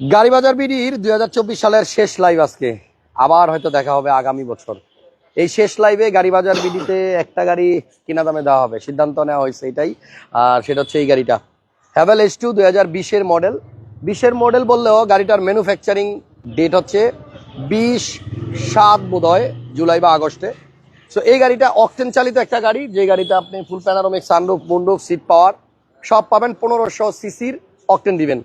গাড়ি বাজার বিডির দুই হাজার চব্বিশ সালের শেষ লাইভ আজকে। আবার হয়তো দেখা হবে আগামী বছর। এই শেষ লাইভে গাড়ি বাজার বিডিতে একটা গাড়ি কিনা দামে দেওয়া হবে। সিদ্ধান্ত নেওয়া হয়েছে এটাই। আর সেটা হচ্ছে এই গাড়িটা। হ্যাভেল এস টু দুই বিশের মডেল। বিশের মডেল বললেও গাড়িটার ম্যানুফ্যাকচারিং ডেট হচ্ছে বিশ সাত বোধহয়, জুলাই বা আগস্টে। সো এই গাড়িটা অকটেন চালিত একটা গাড়ি। যে গাড়িটা আপনি full panoramic sunroof moonroof seat power সব পাবেন পনেরোশো সিসির অকটেন দিবেন।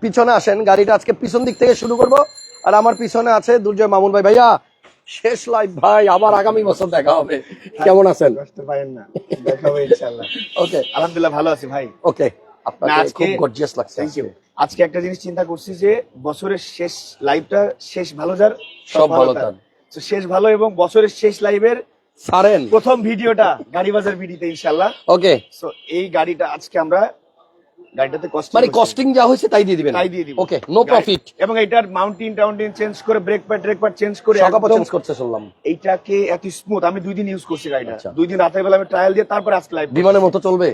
পিছনে আসেন গাড়িটা আজকে পিছন দিক থেকে শুরু করব। আর আমার পিছনে আছে দুর্জয় মামুন ভাই। ভাইয়া শেষ লাইভ ভাই আবার আগামী বছর দেখা হবে। কেমন আছেন? কষ্ট পাইেন না দেখাবো ইনশাআল্লাহ। ওকে। আলহামদুলিল্লাহ ভালো আছি ভাই। ওকে আপনাকে আজকে- খুব গর্জিয়াস লাগছে থ্যাংক ইউ আজকে। একটা জিনিস চিন্তা করছি যে বছরের শেষ লাইভটা শেষ ভালো যার সব ভালো তার। তো শেষ ভালো এবং বছরের শেষ লাইভের সারেন। প্রথম ভিডিওটা গাড়ি বাজার ভিডিওতে ইনশাআল্লাহ। ওকে। সো এই গাড়িটা আজকে আমরা গাড়িটাতে কস্ট মানে কস্টিং যা হয়েছে তাই দিয়ে দিবেন? তাই দিয়ে দিব ওকে নো প্রফিট এবং এটার মাউন্টেন টাউন্টেন চেঞ্জ করে brake pad brake pad change করে একদম চেঞ্জ করতে শুনলাম। এইটাকে এত স্মুথ আমি দুই দিন ইউজ করছি গাড়িটা। আচ্ছা। দুই দিন রাতের বেলা আমি ট্রায়াল দিয়ে তারপর আজকে লাইভ বিমানের মতো চলবে?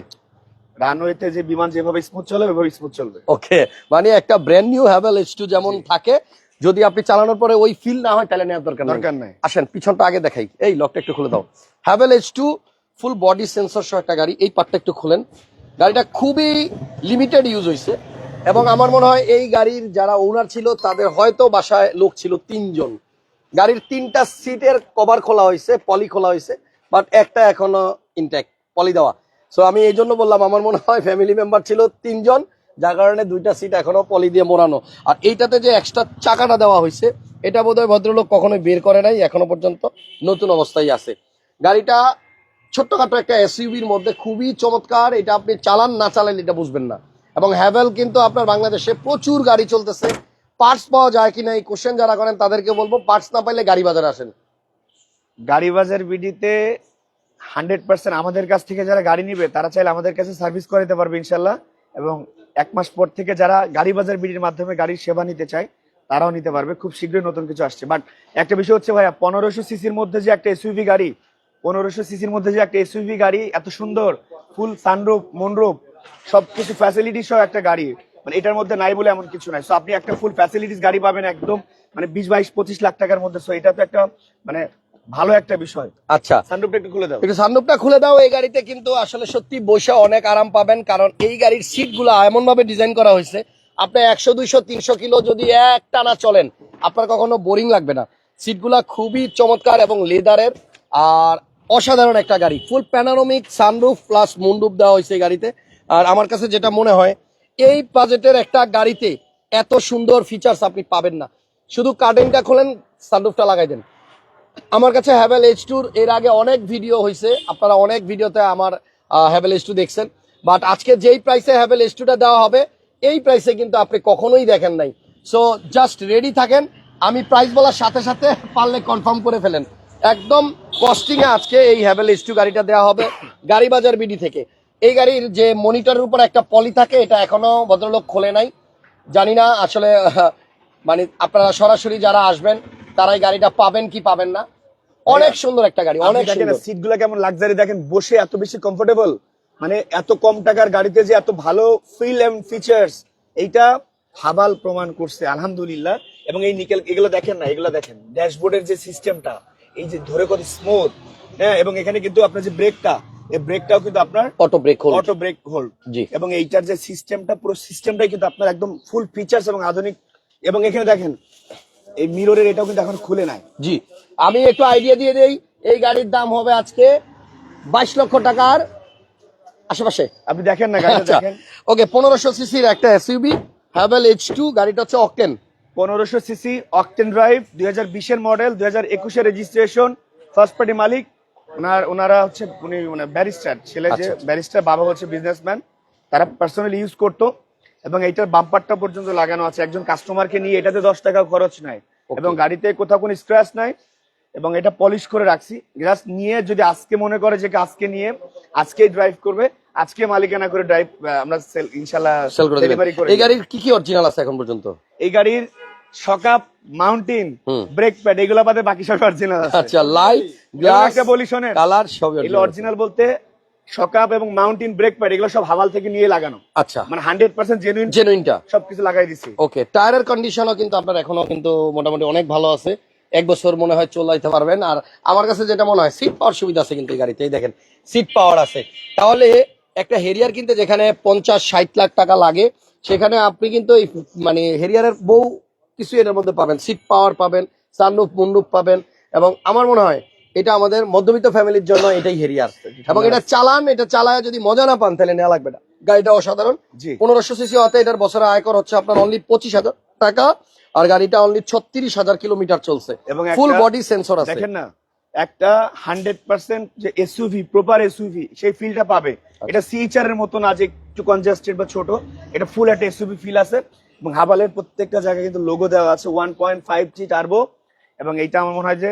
রানওয়েতে যে বিমান যেভাবে স্মুথ চলে ওইভাবে স্মুথ চলবে। ওকে মানে একটা brand new Haval H two যেমন থাকে যদি আপনি চালানোর পরে ওই ফিল না হয় তাহলে নেওয়ার দরকার দরকার নাই। আসেন পিছনটা আগে দেখাই। এই লকটা একটু খুলে দাও। Haval H two full body sensor সহ একটা গাড়ি। এই পার্টটা একটু খুলেন। গাড়িটা খুবই লিমিটেড ইউজ হয়েছে এবং আমার মনে হয় এই গাড়ির যারা ওনার ছিল, তাদের হয়তো বাসায় লোক ছিল তিনজন। গাড়ির তিনটা সিটের কভার খোলা হয়েছে পলি খোলা হয়েছে বাট একটা এখনও ইনট্যাক্ট পলি দেওয়া। সো আমি এই জন্য বললাম, আমার মনে হয় ফ্যামিলি মেম্বার ছিল তিনজন, যার কারণে দুইটা সিট এখনও পলি দিয়ে মোড়ানো। আর এইটাতে যে এক্সট্রা চাকাটা দেওয়া হয়েছে এটা বোধহয় ভদ্রলোক কখনোই বের করে নাই, এখনও পর্যন্ত নতুন অবস্থায় আছে। গাড়িটা ছোট্টখাটো একটা এসইউবির মধ্যে খুবই চমৎকার, এটা আপনি চালান না চালান এটা বুঝবেন না। এবং হ্যাভেল কিন্তু আপনার বাংলাদেশে প্রচুর গাড়ি চলতেছে। পার্টস পাওয়া যায় কিনা এই কোশ্চেন যারা করেন তাদেরকে বলব পার্টস না পাইলে গাড়ি বাজারে আসেন। গাড়ি বাজার বিডিতে হান্ড্রেড পার্সেন্ট আমাদের কাছ থেকে যারা গাড়ি নিবে, তারা চাইলে আমাদের কাছে সার্ভিস করে দিতে পারবে ইনশাল্লাহ এবং এক মাস পর থেকে যারা গাড়ি বাজার বিডির মাধ্যমে গাড়ির সেবা নিতে চায়, তারাও নিতে পারবে। খুব শীঘ্রই নতুন কিছু আসছে। বাট একটা বিষয় হচ্ছে ভাইয়া, পনেরোশো সিসির মধ্যে যে একটা এসইউভি গাড়ি পনেরোশো সিসির মধ্যে যে একটা এসইউভি গাড়ি এত সুন্দর ফুল সানরুফ মনরুফ সবকিছু ফ্যাসিলিটি সহ একটা গাড়ি। মানে এটার মধ্যে নাই বলে এমন কিছু নাই। সো আপনি একটা ফুল ফ্যাসিলিটিস গাড়ি পাবেন একদম মানে বিশ বাইশ পঁচিশ লাখ টাকার মধ্যে। সো এটা তো একটা মানে ভালো একটা বিষয়। আচ্ছা। সানরুফটা একটু খুলে দাও। একটু সানরুফটা খুলে দাও। এই গাড়িতে কিন্তু আসলে সত্যি বসে অনেক আরাম পাবেন কারণ এই গাড়ির সিটগুলো এমন ভাবে ডিজাইন করা হয়েছে আপনি একশো দুইশো তিনশো কিলো যদি এক টানা চলেন আপনার কখনো বোরিং লাগবে না। সিটগুলা খুবই চমৎকার এবং লেদারের আর অসাধারণ একটা গাড়ি। Full panoramic sunroof plus moonroof দেওয়া হয়েছে গাড়িতে। আর আমার কাছে যেটা মনে হয়, এই বাজেটের একটা গাড়িতে এত সুন্দর ফিচার্স আপনি পাবেন না। শুধু কার্টেনটা খোলেন সানরুফটা লাগাই দেন। আমার কাছে হ্যাভেল এইচ টুর এর আগে অনেক ভিডিও হয়েছে। আপনারা অনেক ভিডিওতে আমার হ্যাভেল এইচ টু দেখছেন। বাট আজকে যেই প্রাইসে হ্যাভেল এইচ টুটা দেওয়া হবে, এই প্রাইসে কিন্তু আপনি কখনোই দেখেন নাই। সো জাস্ট রেডি থাকেন। আমি প্রাইস বলার সাথে সাথে পারলে কনফার্ম করে ফেলেন। একদম কস্টিং এ আজকে এই হ্যাভেল এইচ টু গাড়িটা দেওয়া হবে গাড়ি বাজার বিডি থেকে। এই গাড়ির যে মনিটরের উপর একটা পলি থাকে এটা এখনও ভদ্রলোক খোলে নাই। জানি না আসলে মানে আপনারা সরাসরি যারা আসবেন তারাই গাড়িটা পাবেন কি পাবেন না। অনেক সুন্দর একটা গাড়ি অনেক সুন্দর। সিটগুলা কেমন লাক্সারি দেখেন বসে এত বেশি কমফোর্টেবল মানে এত কম টাকার গাড়িতে যে এত ভালো ফিল এন্ড ফিচার্স এইটা হাবাল প্রমাণ করছে আলহামদুলিল্লাহ। এবং এই নিকেল এগুলো দেখেন না এগুলো দেখেন ড্যাশবোর্ডের যে সিস্টেমটা এই যে ধরে কত স্মুথ হ্যাঁ এবং এখানে কিন্তু আপনার যে ব্রেকটা এই ব্রেকটাও কিন্তু আপনার auto brake hold auto brake hold জি। এবং এইটার যে সিস্টেমটা পুরো সিস্টেমটাই কিন্তু আপনার একদম ফুল ফিচার্স এবং আধুনিক এবং এখানে দেখেন এই মিররের এটাও কিন্তু এখন খুলে নাই। জি। আমি একটু আইডিয়া দিয়ে দেই এই গাড়ির দাম হবে আজকে বাইশ লক্ষ টাকার আশেপাশে। আপনি দেখেন না গাড়িটা আচ্ছা। দেখেন। ওকে পনেরোশো সিসির একটা এসইউবি হ্যাভেল এইচ টু গাড়িটা হচ্ছে অকটেন পনেরোশো সিসি অকটেন ড্রাইভ দুই হাজার বিশের মডেল দুই হাজার একুশের রেজিস্ট্রেশন ফার্স্ট পার্টি মালিক। ওনার ওনারা হচ্ছে উনি মানে ব্যারিস্টার ছেলে যে আচ্ছা, আচ্ছা। ব্যারিস্টার বাবা হচ্ছে বিজনেসম্যান তারা পার্সোনালি ইউজ করতো এবং এইটার বাম্পারটা পর্যন্ত লাগানো আছে। একজন কাস্টমারকে নিয়ে এটাতে দশ টাকা খরচ নাই। এবং গাড়িতে কোথাও কোনো স্ক্র্যাচ নাই এবং এটা পলিশ করে রাখছি। জাস্ট নিয়ে যদি আজকে মনে করে যে আজকে নিয়ে আজকেই ড্রাইভ করবে আজকে মালিকানা করে ড্রাইভ আমরা সেল ইনশাল্লাহ সেল করে দেবেন। ডেলিভারি করে এই গাড়ির কি কি অরিজিনাল আছে এখন পর্যন্ত? এই গাড়ির সকাপ মাউন্টেন। ব্রেক প্যাড এগুলো বাদে বাকি সব অরিজিনাল আছে। আচ্ছা লাইট গ্লাস একটা বলি শোনেন কালার সব এগুলো অরিজিনাল বলতে সকাপ এবং মাউন্টেন ব্রেক প্যাড এগুলো সব হাওয়াল থেকে নিয়ে লাগানো। আচ্ছা। মানে হান্ড্রেড পার্সেন্ট জেনুইন জেনুইনটা সবকিছু লাগাই দিছি। ওকে টায়ারের কন্ডিশনও কিন্তু আপনার এখনও কিন্তু মোটামুটি অনেক ভালো আছে। এক বছর মনে হয় চলাইতে পারবেন। আর আমার কাছে যেটা মনে হয় সিট পাওয়ার সুবিধা আছে কিন্তু এই গাড়িতে দেখেন সিট পাওয়ার আছে। তাহলে একটা হেরিয়ার কিনতে যেখানে পঞ্চাশ ষাট লাখ টাকা লাগে সেখানে আপনি কিন্তু এই মানে হেরিয়ারের বউ কিছু এটার মধ্যে পাবেন। সিট পাওয়ার পাবেন সানরুফ মুন্ডুপ পাবেন এবং আমার মনে হয় এটা আমাদের মধ্যবিত্ত ফ্যামিলির জন্য এটাই হেরিয়ার। এবং এটা চালান এটা চালায় যদি মজা না পান তাহলে নেওয়া লাগবে না। গাড়িটা অসাধারণ। পনেরোশো সিসি হতে এটার বছরে আয়কর হচ্ছে আপনার অনলি পঁচিশ হাজার টাকা আর গাড়িটা অনলি ছত্রিশ হাজার কিলোমিটার চলছে। এবং ফুল বডি সেন্সর আছে। দেখেন না একটা হান্ড্রেড পার্সেন্ট যে এসইউভি প্রপার এসইউভি সেই ফিলটা পাবে। আচ্ছা। এটা সিএইচআর এর মতো না যে একটু কনজাস্টেড বা ছোট এটা ফুল একটা এসইউভি ফিল আছে। এবং হাবালের প্রত্যেকটা জায়গায় কিন্তু লোগো দেওয়া আছে one point five G turbo এবং এইটা আমার মনে হয় যে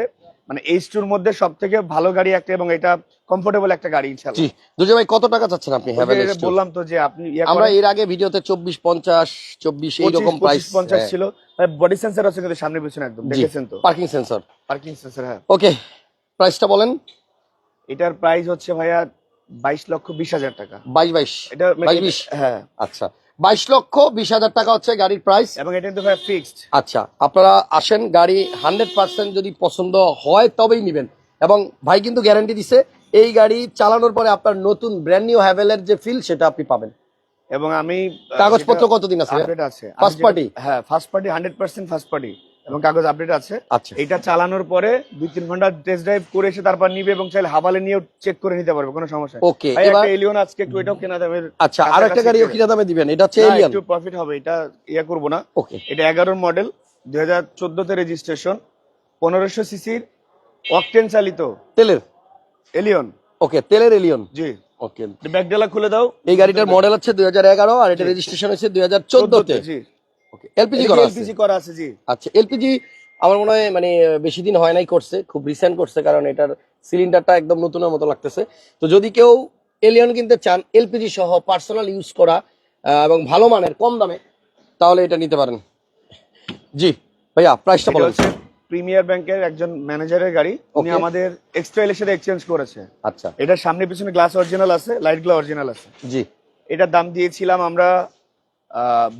মানে এইচ টুর মধ্যে সব থেকে ভালো গাড়ি একটা এবং এটা কমফোর্টেবল একটা গাড়ি জি। ইনশাল্লাহ দুজে ভাই কত টাকা চাচ্ছেন আপনি হ্যাভেল বললাম তো যে আপনি আমরা এর আগে ভিডিওতে চব্বিশ পঞ্চাশ চব্বিশ 25, এইরকম 25, প্রাইস 50 ছিল। বডি সেন্সর আছে কিন্তু সামনে পিছনে একদম দেখেছেন তো? পার্কিং সেন্সর পার্কিং সেন্সর হ্যাঁ। ওকে প্রাইসটা বলেন। এটার প্রাইস হচ্ছে ভাইয়া বাইশ লক্ষ বিশ হাজার টাকা। বাইশ বাইশ। এটা বাইশ বিশ। হ্যাঁ। আচ্ছা। বাইশ লক্ষ বিশ হাজার টাকা হচ্ছে গাড়ির প্রাইস এবং এটা কিন্তু ফিক্সড আচ্ছা আপনারা আসেন গাড়ি হান্ড্রেড পার্সেন্ট যদি পছন্দ হয় তবেই নেবেন। এবং ভাই কিন্তু গ্যারান্টি দিছে এই গাড়ি চালানোর পরে আপনার নতুন ব্র্যান্ড নিউ হ্যাভেলের যে ফিল সেটা আপনি পাবেন। এবং আমি কাগজপত্র কতদিন আছে ফার্স্ট পার্টি হ্যাঁ first party hundred percent first party এবং কাগজ আপডেট আছে। আচ্ছা। এটা চালানোর পরে দুই তিন ঘণ্টা টেস্ট ড্রাইভ করে এসে তারপর নিবে এবং চাইলে হাবালে নিয়েও চেক করে নিতে পারবে কোনো সমস্যা ওকে এবার এলিয়ন আজকে একটু এটাও কেনা দামের আচ্ছা আর একটা গাড়িও কিনা দামে দিবেন এটা হচ্ছে এলিয়ান একটু প্রফিট হবে এটা ইয়া করব না। ওকে এটা এগারোর মডেল দুই হাজার চোদ্দতে রেজিস্ট্রেশন পনেরোশো সিসির অকটেন চালিত। তেলের? এলিয়ন ওকে তেলের এলিয়ন জি। ওকে ব্যাকডালা খুলে দাও। এই গাড়িটার মডেল হচ্ছে দুই হাজার এগারো আর এটা রেজিস্ট্রেশন হচ্ছে দুই হাজার চোদ্দতে জি। ওকে এলপিজি করা এলপিজি করা আছে জি। আচ্ছা এলপিজি আমার মনে হয় মানে বেশি দিন হয় নাই করছে খুব রিসেন্ট করছে কারণ এটার সিলিন্ডারটা একদম নতুনের মতো লাগতেছে। তো যদি কেউ এলিয়ন কিনতে চান এলপিজি সহ পার্সোনাল ইউজ করা এবং ভালো মানের কম দামে তাহলে এটা নিতে পারেন। জি ভাইয়া প্রাইসটা এটা হচ্ছে প্রিমিয়ার ব্যাংকের একজন ম্যানেজারের গাড়ি। উনি আমাদের এক্সট্রা এর সাথে এক্সচেঞ্জ করেছে। আচ্ছা। এটার সামনে পিছনে গ্লাস অরিজিনাল আছে লাইট গ্লাস অরিজিনাল আছে। জি। এটার দাম দিয়েছিলাম আমরা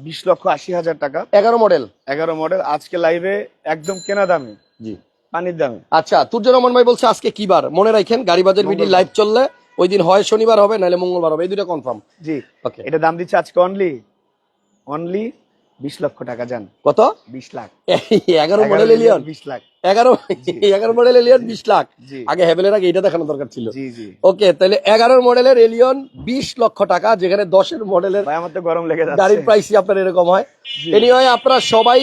বিশ লক্ষ আশি হাজার টাকা। এগারো মডেল? এগারো মডেল আজকে লাইভে একদম কেনা দামে। জি। পানির দামে। আচ্ছা তুর্য রহমান ভাই বলছে আজকে কি বার? মনে রাখেন গাড়ি বাজার মিডিল লাইভ চললে ওই দিন হয় শনিবার হবে নাহলে মঙ্গলবার হবে। এই দুটো কনফার্ম জি। ওকে এটা দাম দিচ্ছে আজকে অনলি অনলি বিশ লক্ষ টাকা যান। কত? বিশ লাখ। এগারো মডেল এলিয়ন বিশ লাখ। এগারো এগারো মডেল এলিয়ন বিশ লাখ। আগে আগে এটা দেখানো দরকার ছিল। ওকে তাহলে এগারোর মডেলের এলিয়ন বিশ লক্ষ টাকা যেখানে দশের মডেলের গরম লেগে গাড়ির প্রাইসই আপনার এরকম হয়। এনিওয়ে আপনারা সবাই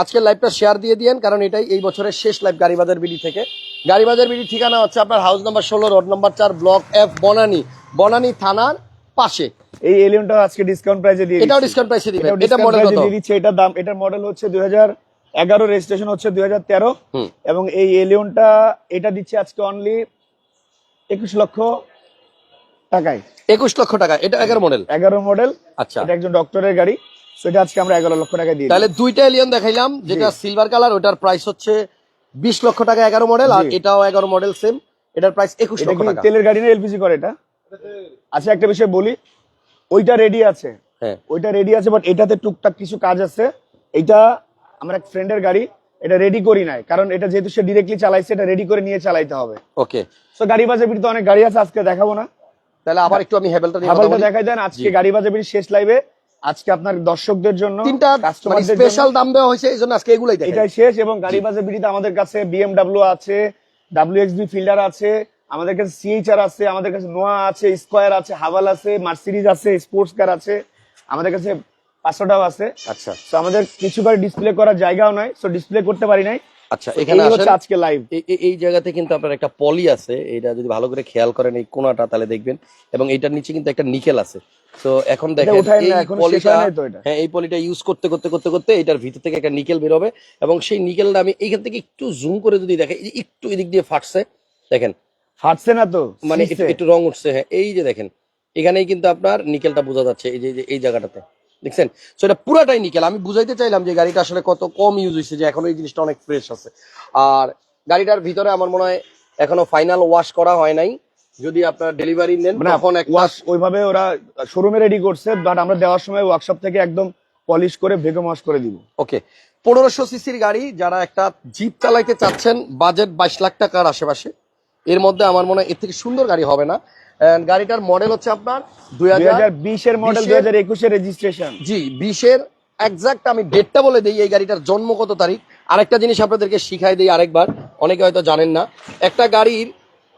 আজকের লাইভটা শেয়ার দিয়ে দিয়েন কারণ এটাই এই বছরের শেষ লাইভ গাড়িবাজার বিডি থেকে। গাড়িবাজার বিডি ঠিকানা হচ্ছে আপনার হাউস নাম্বার ষোলো রোড নাম্বার চার ব্লক এফ বনানী বনানী থানার পাশে। এই এলিয়নটা আজকে ডিসকাউন্ট প্রাইসে দিয়ে এটাও ডিসকাউন্ট প্রাইসে দিবেন। এটা মডেল কত? দিচ্ছি। এটার দাম এটার মডেল হচ্ছে দুই হাজার এগারো রেজিস্ট্রেশন হচ্ছে দুই হাজার তেরো। এবং এই এলিয়নটা এটা দিচ্ছে আজকে অনলি একুশ লক্ষ টাকায়। একুশ লক্ষ টাকা এটা এগারো মডেল এগারো মডেল আচ্ছা। এটা একজন ডক্টরের গাড়ি সেটা আজকে আমরা এগারো লক্ষ টাকা দিই। তাহলে দুইটা এলিয়ন দেখাইলাম যেটা সিলভার কালার ওটার প্রাইস হচ্ছে বিশ লক্ষ টাকা এগারো মডেল আর এটাও এগারো মডেল সেম এটার প্রাইস একুশ লক্ষ টাকা। তেলের গাড়ি না এলপিজি করে এটা? আচ্ছা একটা বিষয় বলি ওইটা রেডি আছে। হ্যাঁ। ওইটা রেডি আছে বাট এটাতে টুকটাক কিছু কাজ আছে। এটা আমার এক ফ্রেন্ডের গাড়ি এটা রেডি করি নাই। কারণ এটা যেহেতু সে ডিরেক্টলি চালাইছে এটা রেডি করে নিয়ে চালাইতে হবে। ওকে তো গাড়ি বাজার তো অনেক গাড়ি আছে আজকে দেখাবো না। তাহলে আবার একটু আমি হেভেলটা বলি। দেখাই দেন আজকে। গাড়ি বাজার শেষ লাইভে আজকে আপনার দর্শকদের জন্য তিনটা স্পেশাল দাম দেওয়া হয়েছে এই জন্য আজকে এগুলাই দেখেন এটাই শেষ এবং গাড়ি বাজার বিডিতে আমাদের কাছে বিএমডাব্লিউ আছে ডাব্লিউএক্সবি ফিল্ডার আছে আমাদের কাছে সিএইচআর আছে আমাদের কাছে নোয়া আছে স্কোয়ার আছে হাভাল আছে মার্সিডিজ আছে স্পোর্টস কার আছে আমাদের কাছে পাঁচশোটাও আছে। আচ্ছা। তো আমাদের কিছু গাড়ি ডিসপ্লে করার জায়গাও নাই তো ডিসপ্লে করতে পারি নাই। আচ্ছা এখানে হচ্ছে আজকে লাইভ এই- জায়গাতে কিন্তু আপনার একটা পলি আছে এটা যদি ভালো করে খেয়াল করেন এই কোনাটা তাহলে দেখবেন। এবং এইটার নিচে কিন্তু একটা নিকেল আছে। তো এখন দেখেন এই পলিটা হয় এই পলিটা ইউজ করতে করতে করতে করতে এটার ভিতর থেকে একটা নিকেল বেরোবে। এবং সেই নিকেলটা আমি এইখান থেকে একটু জুম করে যদি দেখে একটু এদিক দিয়ে ফাটছে দেখেন। ফাটছে না তো মানে একটু রং উঠছে হ্যাঁ এই যে দেখেন এখানেই কিন্তু আপনার নিকেলটা বোঝা যাচ্ছে এই যে এই জায়গাটাতে। দেখছেন? তো এটা পুরাটাই নিকেল। আমি বুঝাইতে চাইলাম যে গাড়িটা আসলে কত কম ইউজ হয়েছে যে এখনও এই জিনিসটা অনেক ফ্রেশ আছে। আর গাড়িটার ভিতরে আমার মনে হয় এখনও ফাইনাল ওয়াশ করা হয় নাই। যদি আপনার ডেলিভারি নেন তখন একটা ওয়াশ ওইভাবে ওরা শোরুমে রেডি করছে বাট আমরা দেওয়ার সময় ওয়ার্কশপ থেকে একদম পলিশ করে ভেগম ওয়াশ করে দিব। ওকে পনেরোশো সিসির গাড়ি যারা একটা জিপ চালাইতে চাচ্ছেন বাজেট বাইশ লাখ টাকার আশেপাশে এর মধ্যে আমার মনে হয় এর থেকে সুন্দর গাড়ি হবে না। গাড়িটার মডেল হচ্ছে আপনার দুই বিশের মডেল 20 দুই হাজার একুশের রেজিস্ট্রেশন জি বিশের একজাক্ট আমি ডেটটা বলে দিই এই গাড়িটার জন্ম কত তারিখ। আরেকটা জিনিস আপনাদেরকে শিখাই দিই আরেকবার অনেকে হয়তো জানেন না। একটা গাড়ির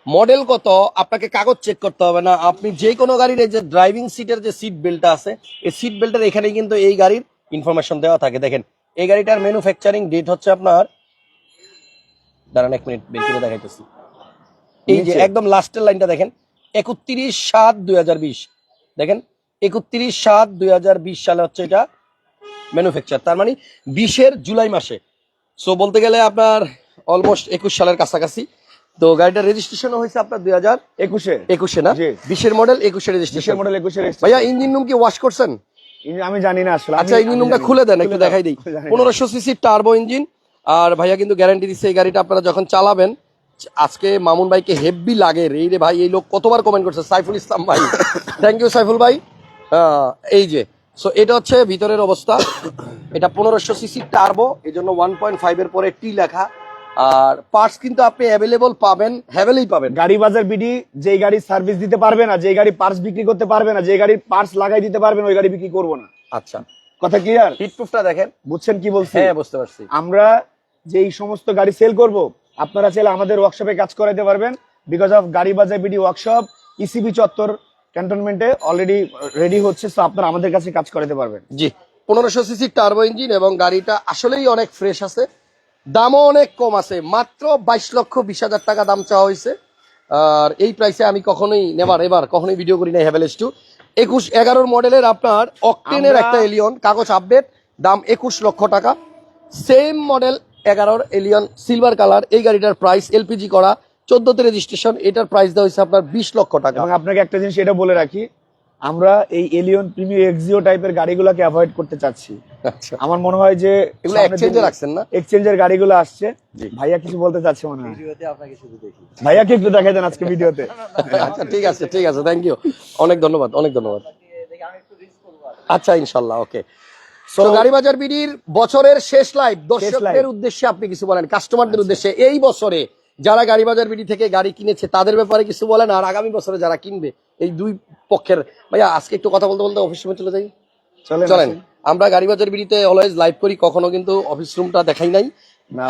মডেল কত আপনাকে কাগজ চেক করতে হবে না। আপনি যে কোনো গাড়ির এই যে ড্রাইভিং সিটের যে সিট বেল্টটা আছে এই সিট বেল্টের এখানেই কিন্তু এই গাড়ির ইনফরমেশন দেওয়া থাকে। দেখেন এই গাড়িটার ম্যানুফ্যাকচারিং ডেট হচ্ছে আপনার দাঁড়ান এক মিনিট বের করে দেখাইতেছি। এই যে একদম লাস্টের লাইনটা দেখেন একত্রিশ সাত দুই দেখেন একত্রিশ সাত দুই সালে হচ্ছে এটা ম্যানুফ্যাকচার তার মানে বিশের জুলাই মাসে। সো বলতে গেলে আপনার অলমোস্ট একুশ সালের কাছাকাছি। তো গাড়িটার রেজিস্ট্রেশন হয়েছে আপনার দুই হাজার একুশে। একুশে না? বিশের মডেল একুশে রেজিস্ট্রেশন মডেল একুশে ভাইয়া ইঞ্জিন রুম কি ওয়াশ করছেন? আমি জানি না আসলে আচ্ছা ইঞ্জিন রুমটা খুলে দেন একটু দেখাই দিই। পনেরোশো সিসির টার্বো ইঞ্জিন আর ভাইয়া কিন্তু গ্যারান্টি দিচ্ছে এই গাড়িটা আপনারা যখন চালাবেন আজকে মামুন ভাইকে হেভি লাগে রে রে ভাই এই লোক কতবার কমেন্ট করছে সাইফুল ইসলাম ভাই। থ্যাংক ইউ সাইফুল ভাই। এই যে সো এটা হচ্ছে ভিতরের অবস্থা। এটা পনেরোশো সিসির টার্বো এই জন্য ওয়ান পয়েন্ট ফাইভ এর পরে টি লেখা। আর পার্টস কিন্তু আপনি অ্যাভেলেবল পাবেন হ্যাভেলেই পাবেন। গাড়ি বাজার বিডি যেই গাড়ি সার্ভিস দিতে পারবে না যে গাড়ি পার্টস বিক্রি করতে পারবে না যে গাড়ির পার্টস লাগাই দিতে পারবে না ওই গাড়ি বিক্রি করব না। আচ্ছা। কথা ক্লিয়ার হিট প্রুফটা দেখেন। বুঝছেন কি বলছি? হ্যাঁ বুঝতে পারছি। আমরা যে এই সমস্ত গাড়ি সেল করব আপনারা চাইলে আমাদের ওয়ার্কশপে কাজ করাতে পারবেন। বিকজ অফ গাড়ি বাজার বিডি ওয়ার্কশপ ইসিবি চত্বর ক্যান্টনমেন্টে অলরেডি রেডি হচ্ছে সো আপনারা আমাদের কাছে কাজ করাতে পারবেন। জি পনেরোশো সিসি টার্বো ইঞ্জিন এবং গাড়িটা আসলেই অনেক ফ্রেশ আছে। দামও অনেক কম আছে মাত্র বাইশ লক্ষ বিশ হাজার টাকা দাম চাওয়া হয়েছে। আর এই প্রাইসে আমি কখনোই নেবার এবার কখনোই ভিডিও করি না হ্যাভেলেস টু একুশ এগারোর মডেলের আপনার অকটেনের একটা এলিয়ন কাগজ আপডেট দাম একুশ লক্ষ টাকা। সেম মডেল এগারোর এলিয়ন সিলভার কালার এই গাড়িটার প্রাইস এলপিজি করা চোদ্দতে রেজিস্ট্রেশন এটার প্রাইস দেওয়া হয়েছে আপনার বিশ লক্ষ টাকা। এবং আপনাকে একটা জিনিস এটা বলে রাখি আমরা এই এলিয়ন প্রিমিয়ার এক্সিও টাইপের গাড়িগুলোকে অ্যাভয়েড করতে চাচ্ছি। আচ্ছা। আমার মনে হয় যে এগুলো এক্সচেঞ্জে রাখছেন না? এক্সচেঞ্জের গাড়িগুলো আসছে। ভাইয়া কিছু বলতে চাচ্ছে মনে হয়? ভাইয়াকে একটু দেখাই দেন আজকে ভিডিওতে? আচ্ছা ঠিক আছে ঠিক আছে থ্যাংক ইউ অনেক ধন্যবাদ অনেক ধন্যবাদ। আচ্ছা ইনশাল্লাহ ওকে তো গাড়ি বাজার বিডির বছরের শেষ লাইভ দর্শকদের উদ্দেশ্যে আপনি কিছু বলেন কাস্টমারদের উদ্দেশ্যে। এই বছরে যারা গাড়ি বাজার বিডি থেকে গাড়ি কিনেছে তাদের ব্যাপারে কিছু বলেন আর আগামী বছরে যারা কিনবে এই দুই পক্ষের ভাইয়া আজকে একটু কথা বলতে বলতে অফিস রুমে চলে যাই? চলেন আমরা গাড়ি বাজার বিডিতে অলওয়েজ লাইভ করি কখনো কিন্তু অফিস রুমটা দেখাই নাই।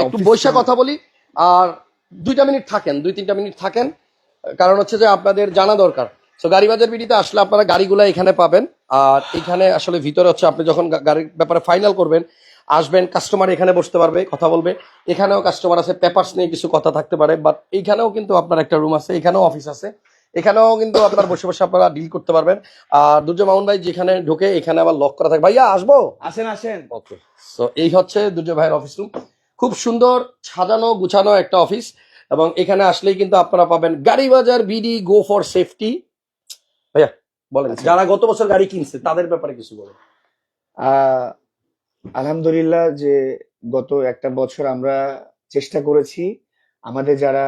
একটু বৈশা কথা বলি আর দুইটা মিনিট থাকেন দুই তিনটা মিনিট থাকেন। কারণ হচ্ছে যে আপনাদের জানা দরকার। তো গাড়ি বাজার বিডিতে আসলে আপনারা গাড়িগুলো এখানে পাবেন। আর এখানে আসলে ভিতরে হচ্ছে আপনি যখন গাড়ির ব্যাপারে ফাইনাল করবেন আসবেন কাস্টমার এখানে বসতে পারবে কথা বলবে। এখানেও কাস্টমার আছে পেপারস নিয়ে কিছু কথা থাকতে পারে। বাট এইখানেও কিন্তু আপনার একটা রুম আছে এখানেও অফিস আছে। এখানেও কিন্তু আপনার বসে বসে আপনারা ডিল করতে পারবেন। আর দুর্য মামুন ভাই যেখানে ঢোকে এখানে আবার লক করা থাকে ভাইয়া আসব? আসেন আসেন। ওকে সো এই হচ্ছে দুর্জয় ভাইয়ের অফিস রুম খুব সুন্দর সাজানো গুছানো একটা অফিস এবং এখানে আসলেই কিন্তু আপনারা পাবেন গাড়ি বাজার বিডি গো ফর সেফটি বলেন আচ্ছা। যারা গত বছর গাড়ি কিনছে তাদের ব্যাপারে কিছু বলেন। আলহামদুলিল্লাহ যে গত একটা বছর আমরা চেষ্টা করেছি আমাদের যারা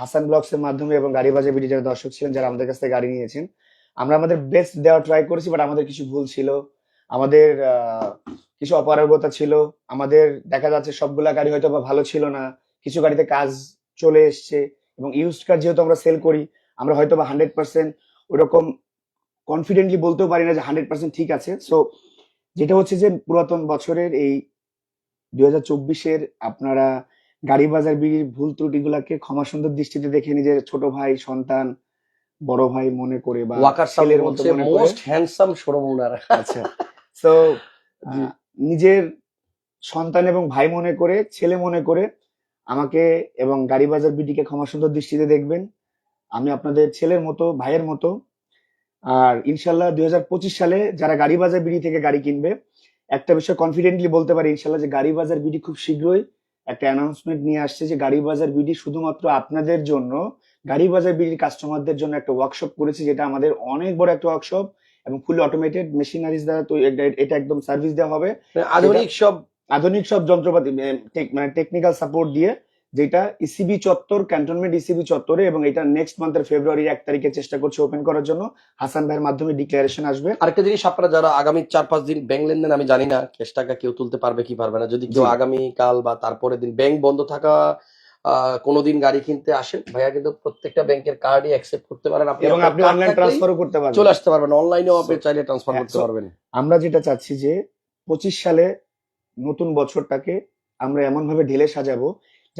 হাসান ব্লগস এর মাধ্যমে এবং গাড়ি বাজার বিডি যারা দর্শক ছিলেন যারা আমাদের কাছ থেকে গাড়ি নিয়েছেন আমরা আমাদের বেস্ট দেওয়া ট্রাই করেছি বাট আমাদের কিছু ভুল ছিল। আমাদের কিছু অপারগতা ছিল। আমাদের দেখা যাচ্ছে সবগুলা গাড়ি হয়তো বা ভালো ছিল না। কিছু গাড়িতে কাজ চলে এসছে এবং ইউজড কার যেহেতু আমরা সেল করি আমরা হয়তো বা হান্ড্রেড পার্সেন্ট ওরকম কনফিডেন্টলি বলতেও পারি না যে হান্ড্রেড পার্সেন্ট ঠিক আছে। সো যেটা হচ্ছে যে পুরাতন বছরের এই দুই হাজার চব্বিশের আপনারা গাড়ি বাজার বিড়ির ভুল ত্রুটিগুলাকে ক্ষমা সুন্দর দৃষ্টিতে দেখে নিজের ছোট ভাই সন্তান বড় ভাই মনে করে বা ওয়াকার মতো মোস্ট হ্যান্ডসাম আচ্ছা। নিজের সন্তান এবং ভাই মনে করে ছেলে মনে করে আমাকে এবং গাড়ি বাজার বিডিকে ক্ষমা সুন্দর দৃষ্টিতে দেখবেন। আমি আপনাদের ছেলের মতো ভাইয়ের মতো আর ইনশাল্লাহ দুই হাজার পঁচিশ সালে যারা গাড়ি বাজার বিডি থেকে গাড়ি কিনবে একটা বিষয় কনফিডেন্টলি বলতে পারি ইনশাল্লাহ যে গাড়ি বাজার বিডি খুব শীঘ্রই একটা অ্যানাউন্সমেন্ট নিয়ে আসছে যে গাড়ি বাজার বিডি শুধুমাত্র আপনাদের জন্য গাড়ি বাজার বিডির কাস্টমারদের জন্য একটা ওয়ার্কশপ করেছে যেটা আমাদের অনেক বড় একটা ওয়ার্কশপ এবং ফুলি অটোমেটেড মেশিনারিজ দ্বারা তো এটা- এটা একদম সার্ভিস দেওয়া হবে। আধুনিক সব আধুনিক সব যন্ত্রপাতি মানে টেকনিক্যাল সাপোর্ট দিয়ে যেটা ইসিবি চত্বর ক্যান্টনমেন্ট ইসিবি চত্বরে এবং এটা নেক্সট মান্থের ফেব্রুয়ারি এক তারিখে চেষ্টা করছে ওপেন করার জন্য। হাসান ভাইয়ের মাধ্যমে ডিক্লারেশন আসবে। আরেকটা জিনিস আপনারা যারা আগামী চার পাঁচ দিন ব্যাংক লেনদেন আমি জানি না ক্যাশ টাকা কেউ তুলতে পারবে কি পারবে না। যদি কেউ। আগামী কাল বা তারপরের দিন ব্যাংক বন্ধ থাকা কোনোদিন গাড়ি কিনতে আসেন ভাইয়া কিন্তু প্রত্যেকটা ব্যাংকের কার্ডই অ্যাকসেপ্ট করতে পারেন। আপনি এবং আপনি অনলাইন ট্রান্সফারও করতে পারবেন। চলে আসতে পারবেন। অনলাইনেও আপনি চাইলে ট্রান্সফার হ্যাঁ, করতে পারবেন। আমরা যেটা চাচ্ছি যে পঁচিশ সালে নতুন বছরটাকে আমরা এমন ভাবে ঢেলে সাজাবো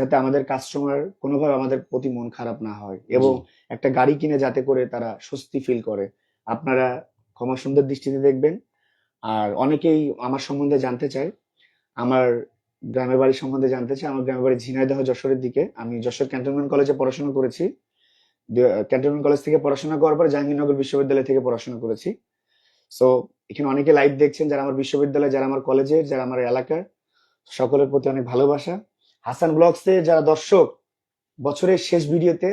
যাতে আমাদের কাস্টমার কোনোভাবে আমাদের প্রতি মন খারাপ না হয় এবং একটা গাড়ি কিনে যাতে করে তারা স্বস্তি ফিল করে। আপনারা ক্ষমা সুন্দর দৃষ্টিতে দেখবেন। আর অনেকেই আমার সম্বন্ধে জানতে চায়। আমার গ্রামের বাড়ি সম্বন্ধে জানতে চায়। আমার গ্রামের বাড়ি ঝিনাইদহ যশোরের দিকে। আমি যশোর ক্যান্টনমেন্ট কলেজে পড়াশোনা করেছি। ক্যান্টনমেন্ট কলেজ থেকে পড়াশোনা করার পর জাহাঙ্গীরনগর বিশ্ববিদ্যালয় থেকে পড়াশোনা করেছি। সো এখানে অনেকে লাইভ দেখছেন যারা আমার বিশ্ববিদ্যালয় যারা আমার কলেজের যারা আমার এলাকার। সকলের প্রতি অনেক ভালোবাসা। হাসান ব্লগসে যারা দর্শক বছরের শেষ ভিডিওতে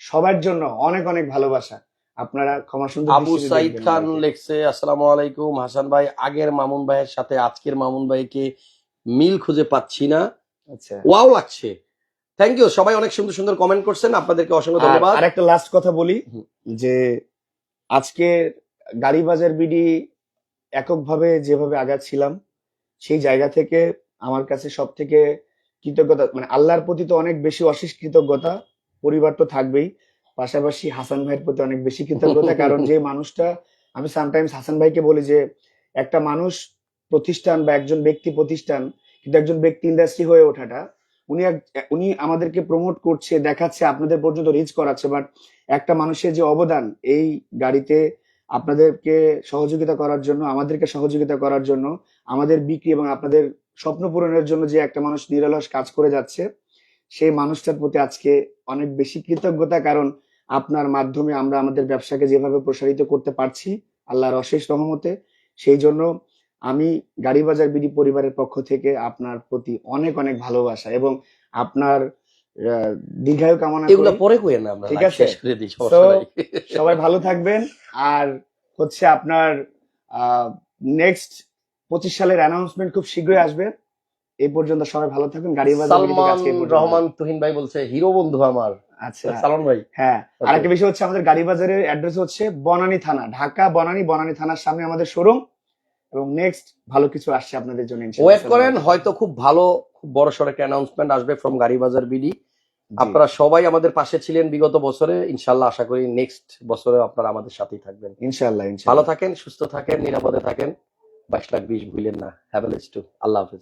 সবার জন্য অনেক অনেক ভালোবাসা। আপনারা ক্ষমা সুন্দর আবু সাইদ খান। লেখছে আসসালামু আলাইকুম। হাসান ভাই আগের মামুন ভাইয়ের সাথে আজকের মামুন ভাইকে মিল খুঁজে পাচ্ছি না। আচ্ছা। ওয়াও লাগছে। থ্যাংক ইউ সবাই অনেক সুন্দর সুন্দর কমেন্ট করছেন। আপনাদেরকে অসংখ্য ধন্যবাদ। আর একটা লাস্ট কথা বলি যে আজকে গাড়ি বাজার বিডি এককভাবে যেভাবে আগাচ্ছিলাম সেই জায়গা থেকে আমার কাছে সব থেকে কৃতজ্ঞতা মানে আল্লাহর প্রতি তো অনেক বেশি অশেষ কৃতজ্ঞতা পরিবার তো থাকবেই। পাশাপাশি হাসান ভাইয়ের প্রতি অনেক বেশি কৃতজ্ঞতা কারণ যে মানুষটা আমি সামটাইমস হাসান ভাইকে বলি যে একটা মানুষ প্রতিষ্ঠান বা একজন ব্যক্তি প্রতিষ্ঠান কিন্তু একজন ব্যক্তি ইন্ডাস্ট্রি হয়ে ওঠাটা উনি উনি আমাদেরকে প্রমোট করছে দেখাচ্ছে আপনাদের পর্যন্ত রিচ করাচ্ছে বাট একটা মানুষের যে অবদান এই গাড়িতে আপনাদেরকে সহযোগিতা করার জন্য আমাদেরকে সহযোগিতা করার জন্য আমাদের বিক্রি এবং আপনাদের স্বপ্ন পূরণের জন্য যে একটা মানুষ নিরলস কাজ করে যাচ্ছে সেই মানুষটার প্রতি আজকে অনেক বেশি কৃতজ্ঞতা কারণ আপনার মাধ্যমে আমরা আমাদের ব্যবসাকে যেভাবে প্রসারিত করতে পারছি আল্লাহর অশেষ রহমতে। সেই জন্য আমি গাড়ি বাজার বিডি পরিবারের পক্ষ থেকে আপনার প্রতি অনেক অনেক ভালোবাসা এবং আপনার দীর্ঘায়ু কামনা এগুলো পরে কইেন আমরা ঠিক আছে। সবাই ভালো থাকবেন। আর হচ্ছে আপনার আহ নেক্সট পঁচিশ সালের অ্যানাউন্সমেন্ট খুব শীঘ্রই আসবে। এই পর্যন্ত সবাই ভালো থাকবেন। গাড়ি সালমান। রহমান তুহিন ভাই বলছে হিরো বন্ধু আমার। আচ্ছা। সালমান ভাই। হ্যাঁ। একটা বিষয় হচ্ছে আমাদের গাড়ি বাজারের অ্যাড্রেস হচ্ছে বনানী থানা ঢাকা বনানী বনানী থানার সামনে আমাদের শোরুম এবং নেক্সট ভালো কিছু আসছে আপনাদের জন্য ওয়েট করেন হয়তো খুব ভালো খুব বড় সড়ো একটা অ্যানাউন্সমেন্ট আসবে ফ্রম গাড়ি বাজার বিডি। আপনারা সবাই আমাদের পাশে ছিলেন বিগত বছরে। ইনশাল্লাহ আশা করি নেক্সট বছরে আপনারা আমাদের সাথেই থাকবেন। ইনশাল্লাহ ভালো থাকেন সুস্থ থাকেন নিরাপদে থাকেন। বাইশ লাখ বিশ ভুলেন না। হ্যাভ টু আল্লাহ হাফিজ।